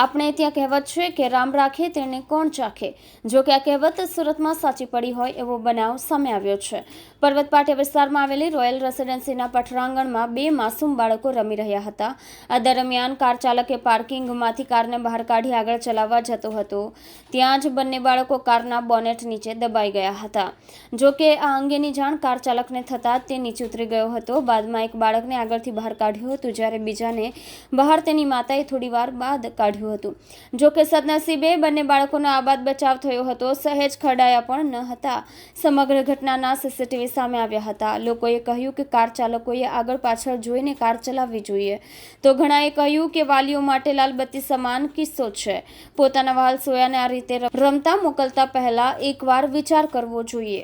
આપણે ત્યાં કહેવત છે કે રામ રાખે તેને કોણ ચાખે? જો કે આ કહેવત સુરતમાં સાચી પડી હોય એવો બનાવ સામે આવ્યો છે. પર્વત વિસ્તારમાં આવેલી રોયલ રેસિડેન્સીના પઠરાંગણમાં બે માસૂમ બાળકો રમી રહ્યા હતા. આ દરમિયાન કાર ચાલકે પાર્કિંગમાંથી કારને બહાર કાઢી આગળ ચલાવવા જતો હતો. ત્યાં જ બંને બાળકો કારના બોનેટ નીચે દબાઈ ગયા હતા. જો કે આ અંગેની જાણ કાર ચાલકને થતાં તે નીચે ઉતરી ગયો હતો. બાદમાં એક બાળકને આગળથી બહાર કાઢ્યું હતું, જ્યારે બીજાને બહાર તેની માતાએ થોડી વાર બાદ કાઢ્યું હતું. જો કે સદનસીબે બંને બાળકોનો આબાદ બચાવ થયો હતો. સહેજ ખરડાયા પણ ન હતા. સમગ્ર ઘટનાના સીસીટીવી સામે આવ્યા હતા. લોકોએ કહ્યું કે કાર ચાલકોએ આગળ પાછળ જોઈને કાર ચલાવવી જોઈએ. તો ઘણાએ કહ્યું કે વાલીઓ માટે લાલબત્તી સમાન કિસ્સો છે. પોતાના વાલ સોયાને આ રીતે રમતા મોકલતા પહેલા એકવાર વિચાર કરવો જોઈએ.